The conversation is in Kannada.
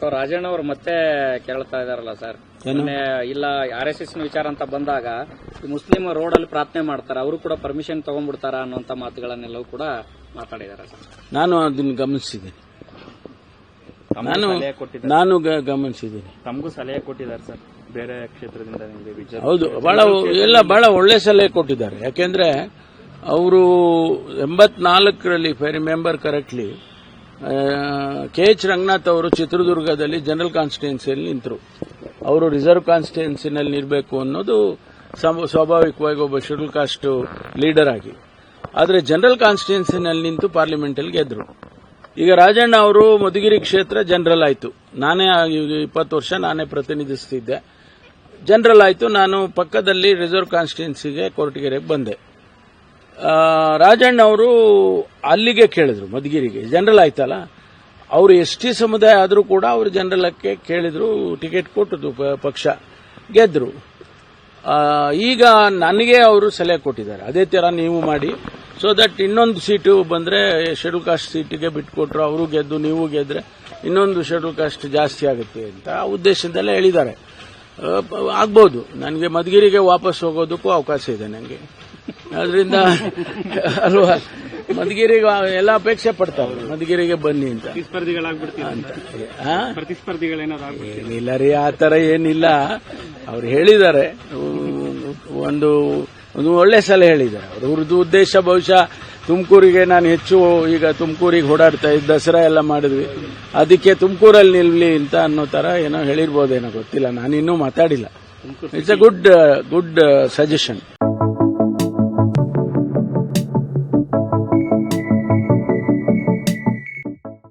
ಬಟ್ ರಾಜಣ್ಣ ಅವರು ಮತ್ತೆ ಕೇಳ್ತಾ ಇದಾರಲ್ಲ ಸರ್. ಮೊನ್ನೆ ಇಲ್ಲ ಆರ್ ಎಸ್ ಎಸ್ ವಿಚಾರ ಅಂತ ಬಂದಾಗ ಮುಸ್ಲಿಂ ರೋಡ್ ಅಲ್ಲಿ ಪ್ರಾರ್ಥನೆ ಮಾಡ್ತಾರೆ ಅವರು ಕೂಡ ಪರ್ಮಿಷನ್ ತಗೊಂಡ್ಬಿಡ್ತಾರ ಅನ್ನುವಂತ ಮಾತುಗಳನ್ನೆಲ್ಲವೂ ಕೂಡ ಮಾತಾಡಿದಾರೆ ಸರ್. ನಾನು ಅದನ್ನು ಗಮನಿಸಿದ್ದೀನಿ. ನಾನು ನಾನು ಗಮನಿಸಿದ್ದೀನಿ. ತಮಗೂ ಸಲಹೆ ಕೊಟ್ಟಿದ್ದಾರೆ ಸರ್ ಬೇರೆ ಕ್ಷೇತ್ರದಿಂದ ಹೌದು ಬಹಳ ಎಲ್ಲ ಬಹಳ ಒಳ್ಳೆ ಸಲಹೆ ಕೊಟ್ಟಿದ್ದಾರೆ. ಯಾಕೆಂದ್ರೆ ಅವರು ಎಂಬತ್ನಾಲ್ಕರಲ್ಲಿ if I remember correctly K H Ranganath ಅವರು ಚಿತ್ರದುರ್ಗದಲ್ಲಿ ಜನರಲ್ ಕಾನ್ಸ್ಟಿಟ್ಯೂನ್ಸಿಯಲ್ಲಿ ನಿಂತರು. ಅವರು ರಿಸರ್ವ್ ಕಾನ್ಸ್ಟಿಟ್ಯೂನ್ಸಿನಲ್ಲಿ ನಿರಬೇಕು ಅನ್ನೋದು ಸ್ವಾಭಾವಿಕವಾಗಿ ಒಬ್ಬ ಶೆಡ್ಯೂಲ್ ಕಾಸ್ಟ್ ಲೀಡರ್ ಆಗಿ. ಆದರೆ ಜನರಲ್ ಕಾನ್ಸ್ಟಿಟ್ಯೂನ್ಸಿನಲ್ಲಿ ನಿಂತು ಪಾರ್ಲಿಮೆಂಟಲ್ಲಿ ಗೆದ್ರು. ಈಗ ರಾಜಣ್ಣ ಅವರು ಮಧುಗಿರಿ ಕ್ಷೇತ್ರ ಜನರಲ್ ಆಯಿತು. ನಾನೇ ಇಪ್ಪತ್ತು ವರ್ಷ ನಾನೇ ಪ್ರತಿನಿಧಿಸ್ತಿದ್ದೆ. ಜನರಲ್ ಆಯಿತು. ನಾನು ಪಕ್ಕದಲ್ಲಿ ರಿಸರ್ವ್ ಕಾನ್ಸ್ಟಿಟ್ಯೂನ್ಸಿಗೆ ಕೋರ್ಟಿಗೆರೆಗೆ ಬಂದೆ. ರಾಜಣ್ಣ ಅವರು ಅಲ್ಲಿಗೆ ಕೇಳಿದ್ರು ಮಧುಗಿರಿಗೆ. ಜನರಲ್ ಆಯ್ತಲ್ಲ? ಅವರು ಎಸ್ ಟಿ ಸಮುದಾಯ ಆದರೂ ಕೂಡ ಅವರು ಜನರಲಕ್ಕೆ ಕೇಳಿದ್ರು ಟಿಕೆಟ್ ಕೊಟ್ಟದ್ದು ಪಕ್ಷ. ಗೆದ್ರು. ಆ, ಈಗ ನನಗೆ ಅವರು ಸಲಹೆ ಕೊಟ್ಟಿದ್ದಾರೆ. ಅದೇ ತರ ನೀವು ಮಾಡಿ. ಸೊ ದಟ್ ಇನ್ನೊಂದು ಸೀಟು ಬಂದ್ರೆ ಶೆಡ್ಯೂಲ್ ಕಾಸ್ಟ್ ಸೀಟಿಗೆ ಬಿಟ್ಕೊಟ್ರು ಅವರು ಗೆದ್ದು ನೀವು ಗೆದ್ರೆ ಇನ್ನೊಂದು ಶೆಡ್ಯೂಲ್ ಕಾಸ್ಟ್ ಜಾಸ್ತಿ ಆಗುತ್ತೆ ಅಂತ ಉದ್ದೇಶದಲ್ಲೇ ಹೇಳಿದ್ದಾರೆ. ಆಗ್ಬೋದು. ನನಗೆ ಮಧುಗಿರಿಗೆ ವಾಪಸ್ ಹೋಗೋದಕ್ಕೂ ಅವಕಾಶ ಇದೆ ನನಗೆ ಅದರಿಂದ ಅಲ್ವಾ ಮಧುಗಿರಿಗೆ ಎಲ್ಲ ಅಪೇಕ್ಷೆ ಪಡ್ತಾರೆ. ಮಧುಗಿರಿಗೆ ಬನ್ನಿ ಅಂತ. ಏನಿಲ್ಲ ರೀ ಆ ತರ ಏನಿಲ್ಲ. ಅವ್ರು ಹೇಳಿದ್ದಾರೆ. ಒಂದು ಒಂದು ಒಳ್ಳೆ ಸಲಹೆ ಹೇಳಿದ್ದಾರೆ. ಅವ್ರದ್ದು ಉದ್ದೇಶ ಬಹುಶಃ ತುಮಕೂರಿಗೆ ನಾನು ಹೆಚ್ಚು ಈಗ ತುಮಕೂರಿಗೆ ಓಡಾಡ್ತಾ ಇದ್ದ ದಸರಾ ಎಲ್ಲ ಮಾಡಿದ್ವಿ. ಅದಕ್ಕೆ ತುಮಕೂರಲ್ಲಿ ನಿಲ್ಲಿ ಅಂತ ಅನ್ನೋ ತರ ಏನೋ ಹೇಳಿರ್ಬೋದೇನೋ ಗೊತ್ತಿಲ್ಲ. ನಾನಿನ್ನೂ ಮಾತಾಡಿಲ್ಲ. It's a good good suggestion